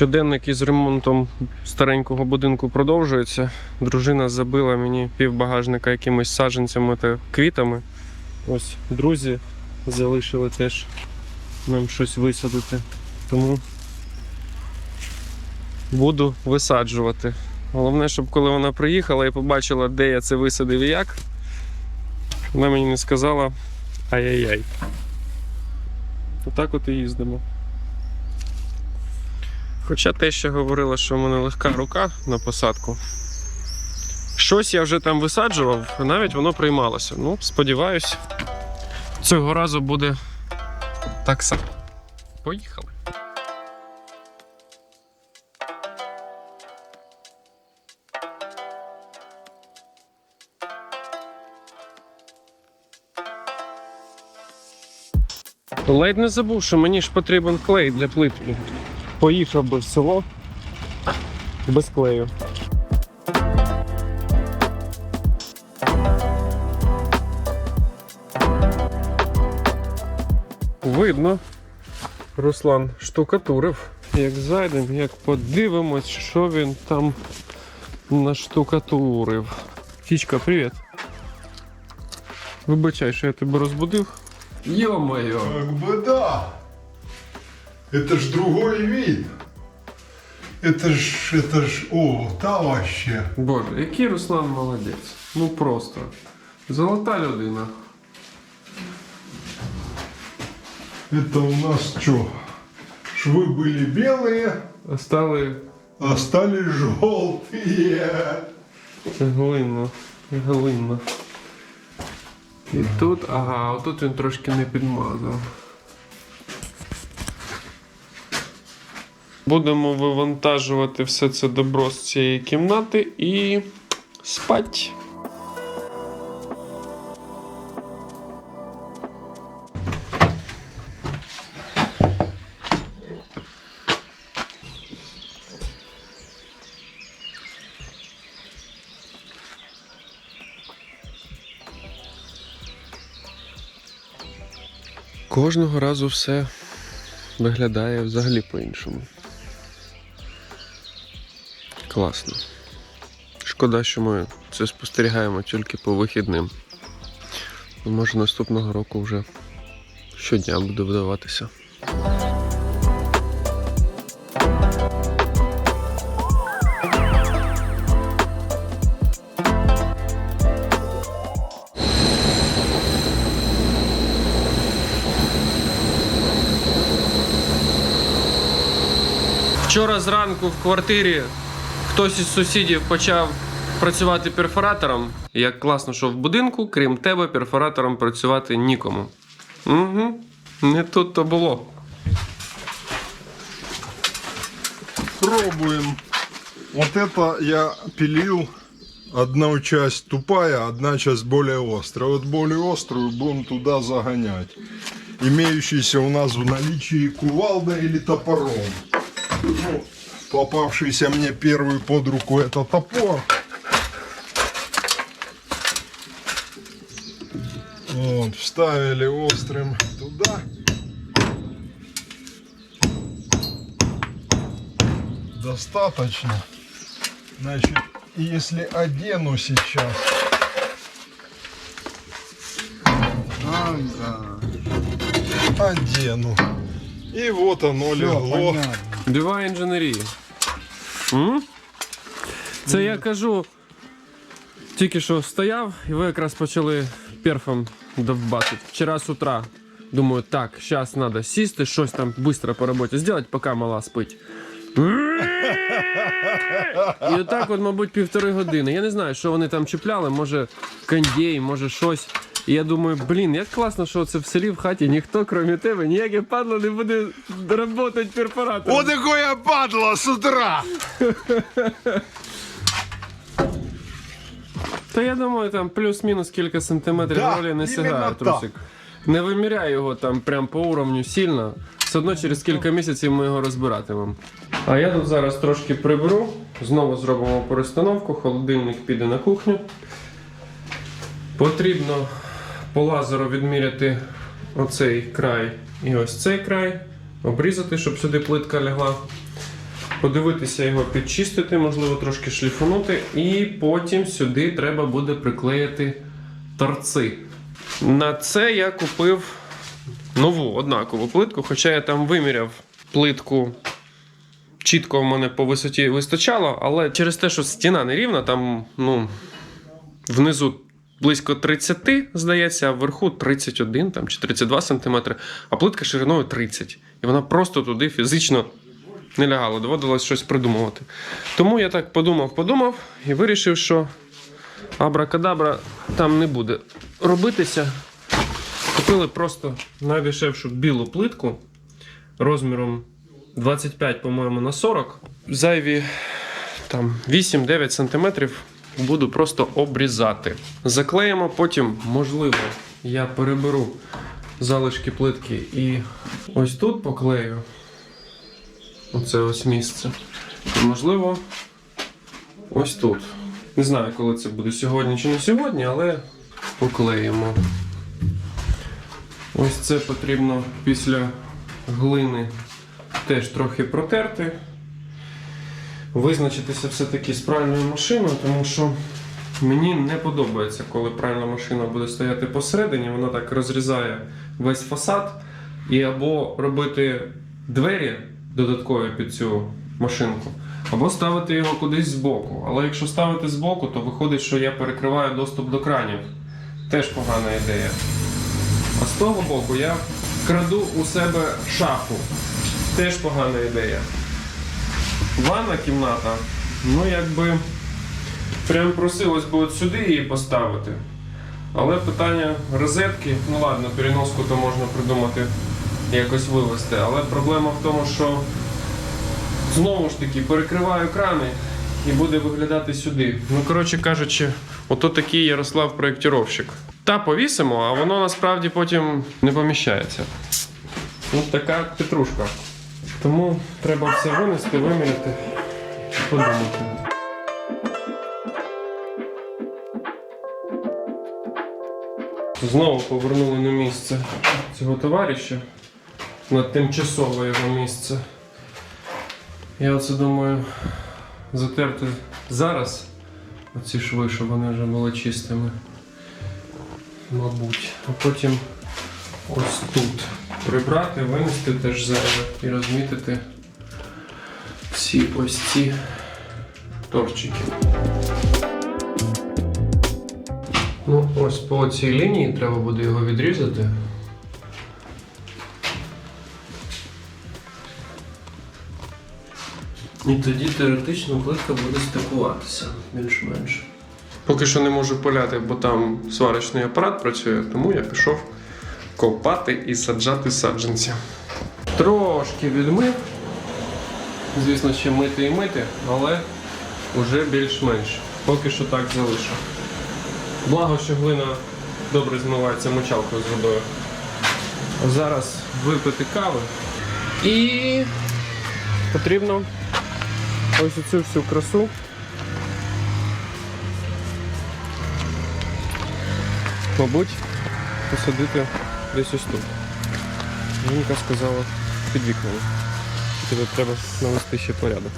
Щоденник із ремонтом старенького будинку продовжується. Дружина забила мені півбагажника якимись саджанцями та квітами. Ось друзі залишили теж нам щось висадити. Тому буду висаджувати. Головне, щоб коли вона приїхала і побачила, де я це висадив і як, вона мені не сказала ай-яй-яй. Отак от і їздимо. Хоча те, що говорила, що в мене легка рука на посадку. Щось я вже там висаджував, навіть воно приймалося. Ну, сподіваюсь, цього разу буде так само. Поїхали. Ледь не забув, що мені ж потрібен клей для плитки. Поїхав би в село без клею. Видно, Руслан штукатурив. Як зайдемо, як подивимось, що він там наштукатурив. Тічка, привіт. Вибачай, що я тебе розбудив. Йо-моє! Как бы да. Это ж другой вид. Это ж, это ж, о, та вообще. Боже, який Руслан молодець. Ну просто. Золота людина. Это у нас что? Швы были белые, А стали а стали желтые. глинно. Глинно. І тут, ага, отут він трошки не підмазав. Будемо вивантажувати все це добро з цієї кімнати і спать. Кожного разу все виглядає взагалі по-іншому. Класно. Шкода, що ми це спостерігаємо тільки по вихідним. Може наступного року вже щодня буде вдаватися. Вчора зранку в квартирі хтось із сусідів почав працювати перфоратором. Як класно, що в будинку, крім тебе, перфоратором працювати нікому. Угу. Не тут то було. Пробуем. Вот это я пилил. Одна часть тупая, одна часть более острая. Вот более острую будем туда загонять. Имеющийся у нас в наличии кувалдой или топором. Ну, попавшийся мне первый под руку это топор. Вот, вставили острым туда. Достаточно. Значит, если одену сейчас. Одену. И вот оно легло. Дива інженерії. Це я кажу. Тільки що стояв, і ви якраз почали перфом довбати. Вчора з утра. Думаю, так, зараз треба сісти, щось там швидко по роботі зробити, поки мала спить. І отак, от, мабуть, півтори години. Я не знаю, що вони там чіпляли, може кондей, може щось. І я думаю, блін, як класно, що це в селі в хаті ніхто, крім тебе, ніяке падло не буде працювати перфоратором. Вот такое падло с утра! Та я думаю, там плюс-мінус кілька сантиметрів Да, ролі не сягає трусик. Не виміряй його там прям по уровню сильно. Все одно через кілька місяців ми його розбиратимемо. А я тут зараз трошки приберу, знову зробимо перестановку, холодильник піде на кухню. Потрібно по лазеру відміряти оцей край і ось цей край, обрізати, щоб сюди плитка лягла. Подивитися його, підчистити, можливо, трошки шліфунути, і потім сюди треба буде приклеїти торци. На це я купив нову однакову плитку, хоча я там виміряв плитку. Чітко в мене по висоті вистачало, але через те, що стіна не рівна, там ну, внизу близько 30, здається, а вверху 31 там, чи 32 см, а плитка шириною 30. І вона просто туди фізично не лягала, доводилось щось придумувати. Тому я так подумав, подумав і вирішив, що абракадабра там не буде робитися. Купили просто найдешевшу білу плитку розміром 25, по-моєму, на 40. Зайві там 8-9 см буду просто обрізати. Заклеїмо, потім, можливо, я переберу залишки плитки і ось тут поклею. Оце ось місце. І, можливо, ось тут. Не знаю, коли це буде сьогодні чи не сьогодні, але поклеїмо. Ось це потрібно після глини теж трохи протерти. Визначитися все-таки з пральною машиною, тому що мені не подобається, коли пральна машина буде стояти посередині, вона так розрізає весь фасад. І або робити двері додаткові під цю машинку, або ставити його кудись збоку. Але якщо ставити збоку, то виходить, що я перекриваю доступ до кранів. Теж погана ідея. А з того боку я краду у себе шафу. Теж погана ідея. Ванна кімната, ну якби прям просилось би от сюди її поставити. Але питання розетки, ну ладно, переноску то можна придумати якось вивести. Але проблема в тому, що знову ж таки перекриваю крани і буде виглядати сюди. Ну, коротше кажучи, ото такий Ярослав проєктировщик. Та повісимо, а воно насправді потім не поміщається. Ось така петрушка. Тому треба все винести, виміряти і подумати. Знову повернули на місце цього товариша на тимчасове його місце. Я оце думаю затерти зараз оці шви, щоб вони вже були чистими. Мабуть. А потім ось тут прибрати, винести теж зайве і розмітити всі ось ці торчики. Ну, ось по цій лінії треба буде його відрізати. І тоді теоретично плитка буде стикуватися більш-менш. Поки що не можу поляти, бо там сварочний апарат працює, тому я пішов копати і саджати саджанці. Трошки відмив. Звісно, ще мити і мити, але вже більш-менш. Поки що так залишу. Благо, що глина добре змивається мочалкою з водою. Зараз випити кави. І потрібно ось оцю всю красу. Мабуть, посадити десь ось тут. Жінка сказала під вікнами. Тебе треба навести ще порядок.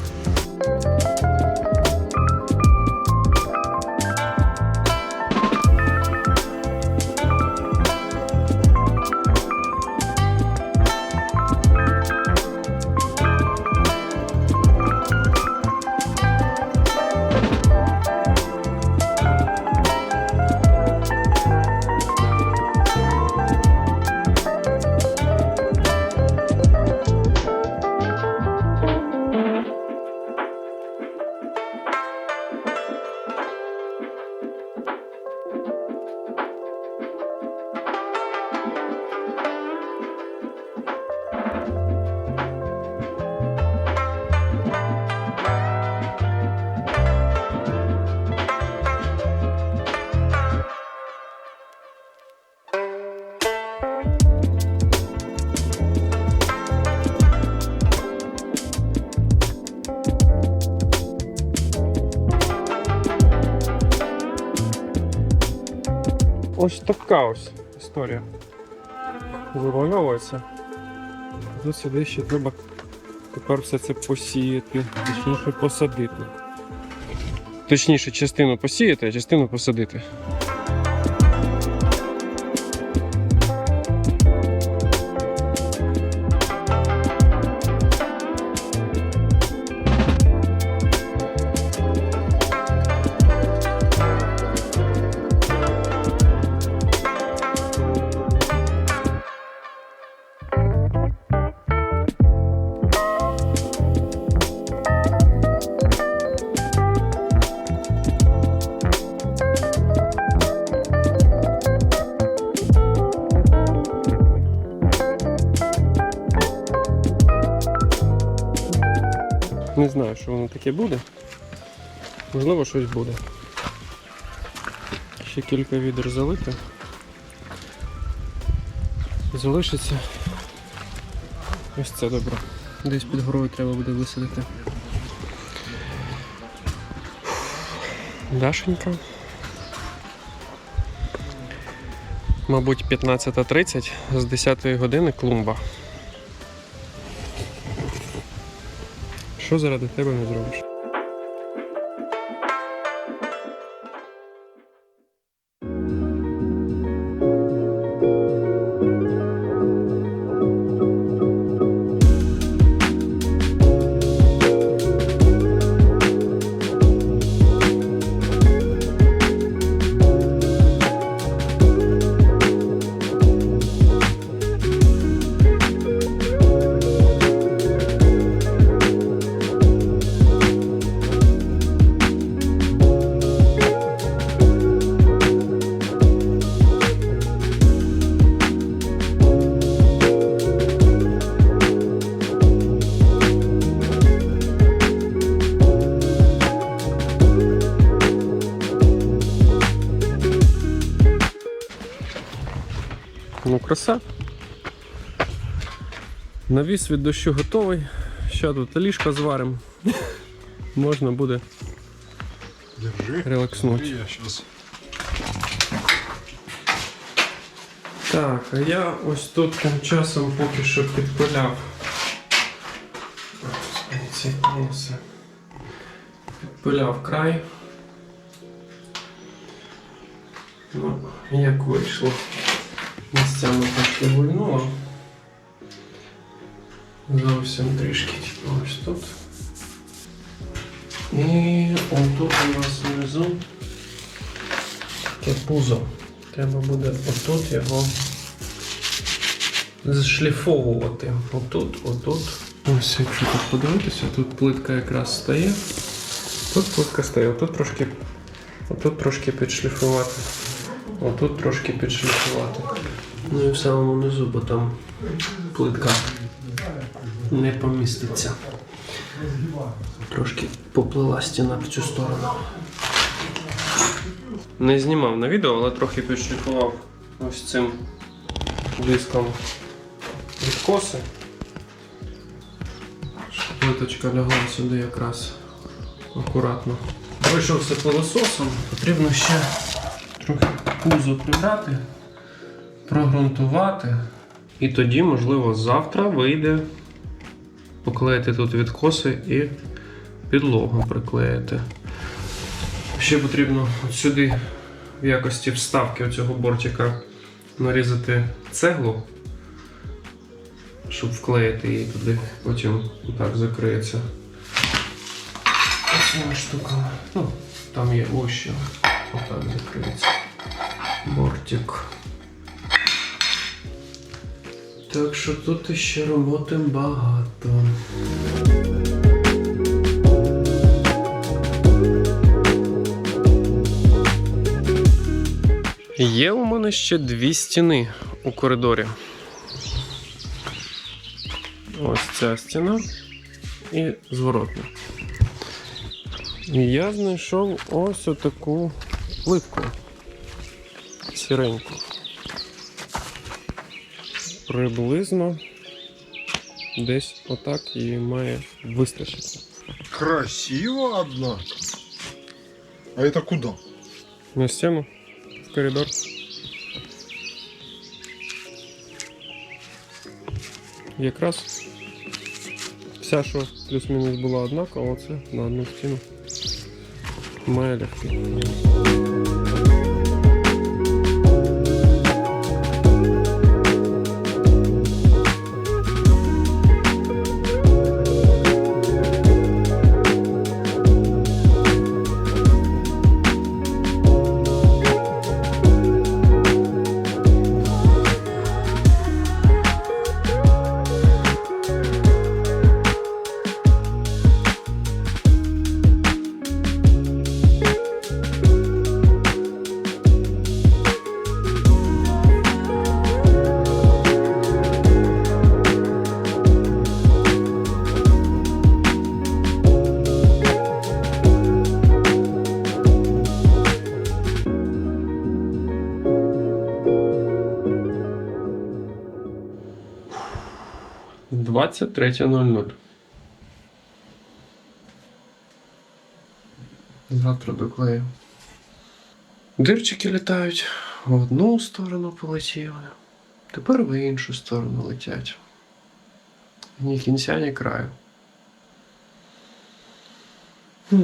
Така історія. Вимальовується. Тут сюди ще треба тепер все це посіяти, точніше посадити. Точніше, частину посіяти, а частину посадити. Що воно таке буде. Можливо, щось буде. Ще кілька відер залити. Залишиться. Ось це добре. Десь під горою треба буде висадити. Дашенька. Мабуть, 15.30 з 10 години клумба. Що заради тебе не зробиш? Навіс від дощу готовий. Ще тут ліжко зваримо. Можна буде Держи. релакснути. Я сейчас. Так, а я ось тут тим часом поки що підпиляв. Ці колеса. Підпиляв край. Ну, як вийшло. Місцями трошки гульнуло. Зовсім трішки ось тут. І отут у нас внизу таке пузо. Треба буде отут його зшліфовувати. Отут, отут. Ось, якщо тут подивитися, тут плитка якраз стає. Тут плитка стає, отут трошки, отут трошки підшліфувати. Отут трошки підшліфувати. Ну і в самому низу, бо там плитка не поміститься. Трошки поплила стіна в цю сторону. Не знімав на відео, але трохи підшліфував ось цим диском відкоси. Плиточка лягла сюди якраз акуратно. Пройшовся пилососом, потрібно ще трохи пузо прибрати, прогрунтувати. І тоді, можливо, завтра вийде поклеїти тут відкоси і підлогу приклеїти. Ще потрібно сюди в якості вставки цього бортика нарізати цеглу, щоб вклеїти її туди, потім так закриється. Цими штуками. Ну, там є ось що. Отак закриється. Бортик. Так що тут іще роботи багато. Є у мене ще дві стіни у коридорі. Ось ця стіна і зворотна. І я знайшов ось отаку плитку сіреньку приблизно десь отак і має вистачити. Красиво, однако. А это куда? На стену, в коридор. Якраз вся, що плюс-мінус була однакова, це на одну стіну має лягти. Двадцять третя нуль нуль. Завтра доклею. Дирчики літають. В одну сторону полетіли. Тепер в іншу сторону летять. Ні кінця, ні краю. Хм.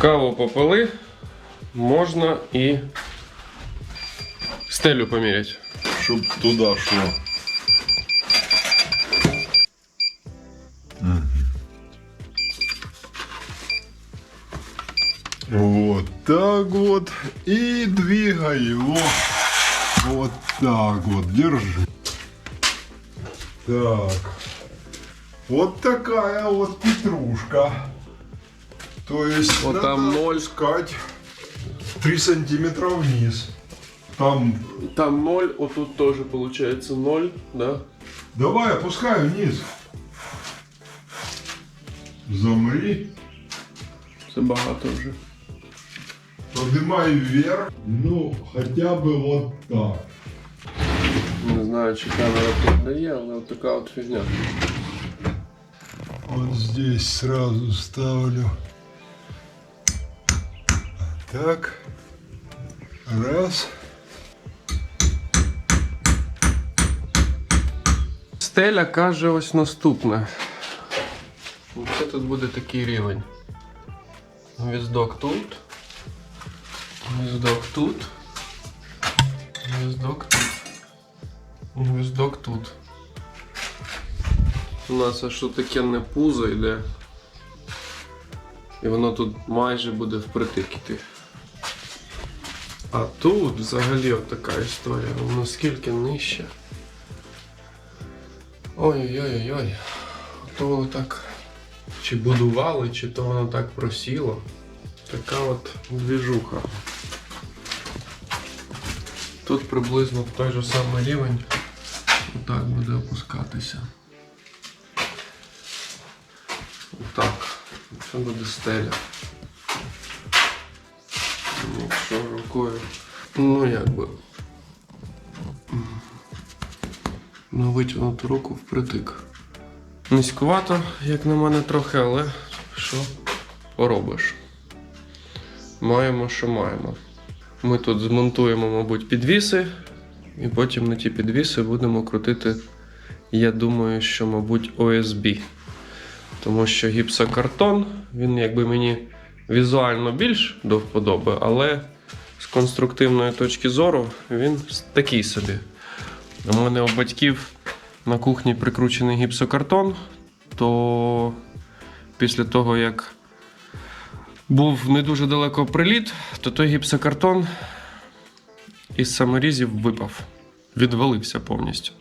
Каву попили, можна і стелю поміряти. Чтоб туда шло. Вот так вот. И двигай его. Вот так вот. Держи. Так. Вот такая вот петрушка. То есть Вот там ноль. опускать 3 сантиметра вниз. Там Там ноль, отут теж виходить ноль, да? Давай, опускай вниз. Замри, Це багато вже. поднимай вверх. Ну, хотя бы вот так. Не знаю, чи камера передає, але от така от фігня. Вот здесь сразу ставлю. Так. Раз. Стеля каже ось наступне. Це тут буде такий рівень. Гвіздок тут. Гвіздок тут. Гвіздок тут. Гвіздок тут. У нас аж таке не пузо йде. І воно тут майже буде впритик іти. А тут взагалі от така історія. Наскільки нижче. Ой-ой-ой-ой. То воно так чи будували, чи то воно так просіло. Така от двіжуха. Тут приблизно той же самий рівень отак буде опускатися. Отак. Це буде стеля. Якщо рукою. Ну якби. на витягнуту руку впритик. Низькувато, як на мене, трохи, але що поробиш? Маємо, що маємо. Ми тут змонтуємо, мабуть, підвіси, і потім на ті підвіси будемо крутити, я думаю, що, мабуть, ОСБ. Тому що гіпсокартон, він якби мені візуально більш до вподоби, але з конструктивної точки зору він такий собі. У мене у батьків на кухні прикручений гіпсокартон, то після того, як був не дуже далеко приліт, то той гіпсокартон із саморізів випав, відвалився повністю.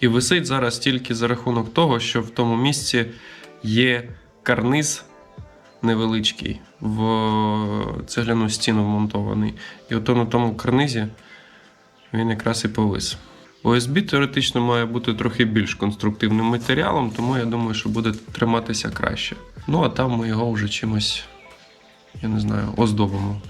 І висить зараз тільки за рахунок того, що в тому місці є карниз невеличкий в цегляну стіну вмонтований. І ото на тому карнизі він якраз і повис. ОСБ теоретично має бути трохи більш конструктивним матеріалом, тому я думаю, що буде триматися краще. Ну а там ми його вже чимось, я не знаю, оздобимо.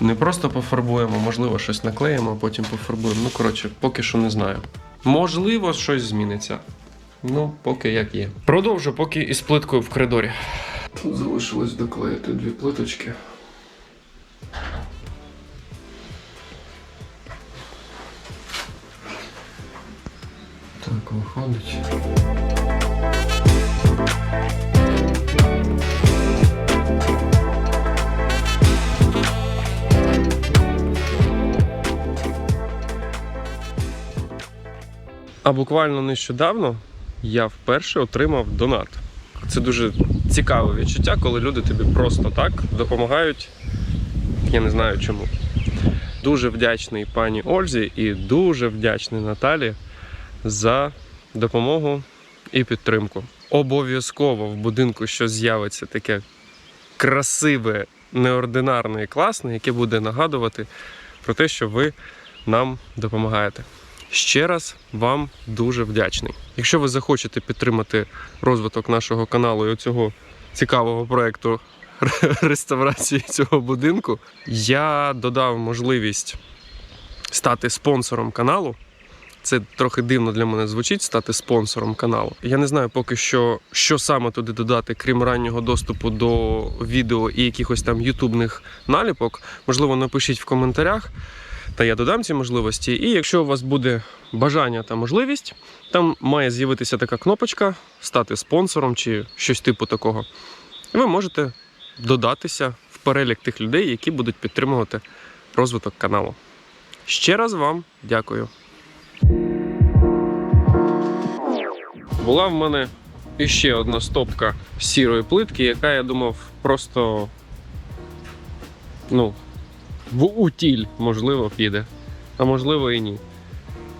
Не просто пофарбуємо, можливо, щось наклеїмо, а потім пофарбуємо. Ну, коротше, поки що не знаю. Можливо, щось зміниться. Ну, поки як є. Продовжу, поки із плиткою в коридорі. Тут залишилось доклеїти дві плиточки. Так, виходить. А буквально нещодавно я вперше отримав донат. Це дуже цікаве відчуття, коли люди тобі просто так допомагають. Я не знаю чому. Дуже вдячний пані Ользі і дуже вдячний Наталі за допомогу і підтримку. Обов'язково в будинку щось з'явиться таке красиве, неординарне і класне, яке буде нагадувати про те, що ви нам допомагаєте. Ще раз вам дуже вдячний. Якщо ви захочете підтримати розвиток нашого каналу і цього цікавого проекту реставрації цього будинку, я додав можливість стати спонсором каналу. Це трохи дивно для мене звучить стати спонсором каналу. Я не знаю поки що, що саме туди додати, крім раннього доступу до відео і якихось там ютубних наліпок. Можливо, напишіть в коментарях та я додам ці можливості. І якщо у вас буде бажання та можливість, там має з'явитися така кнопочка стати спонсором чи щось типу такого. І ви можете додатися в перелік тих людей, які будуть підтримувати розвиток каналу. Ще раз вам дякую. Була в мене іще одна стопка сірої плитки, яка, я думав, просто ну, в утіль, можливо, піде, а можливо і ні.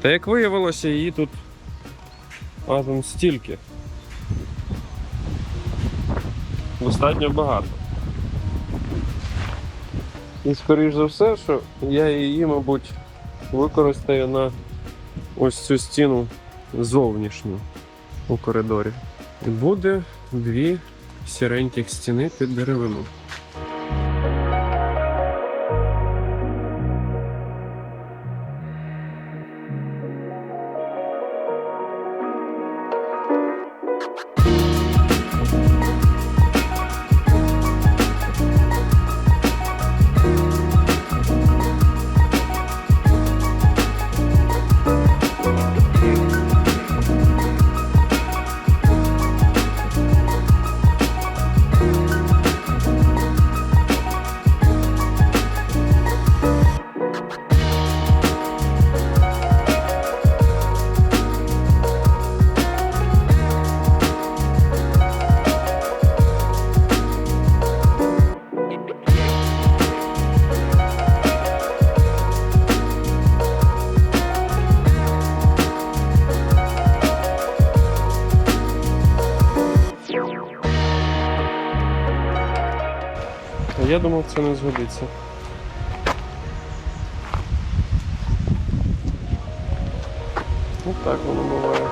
Та як виявилося, її тут атом стільки. Достатньо багато. І скоріш за все, що я її, мабуть, використаю на ось цю стіну зовнішню у коридорі. І буде дві сіреньких стіни під деревину. Думав, це не згодиться. Ну так воно буває.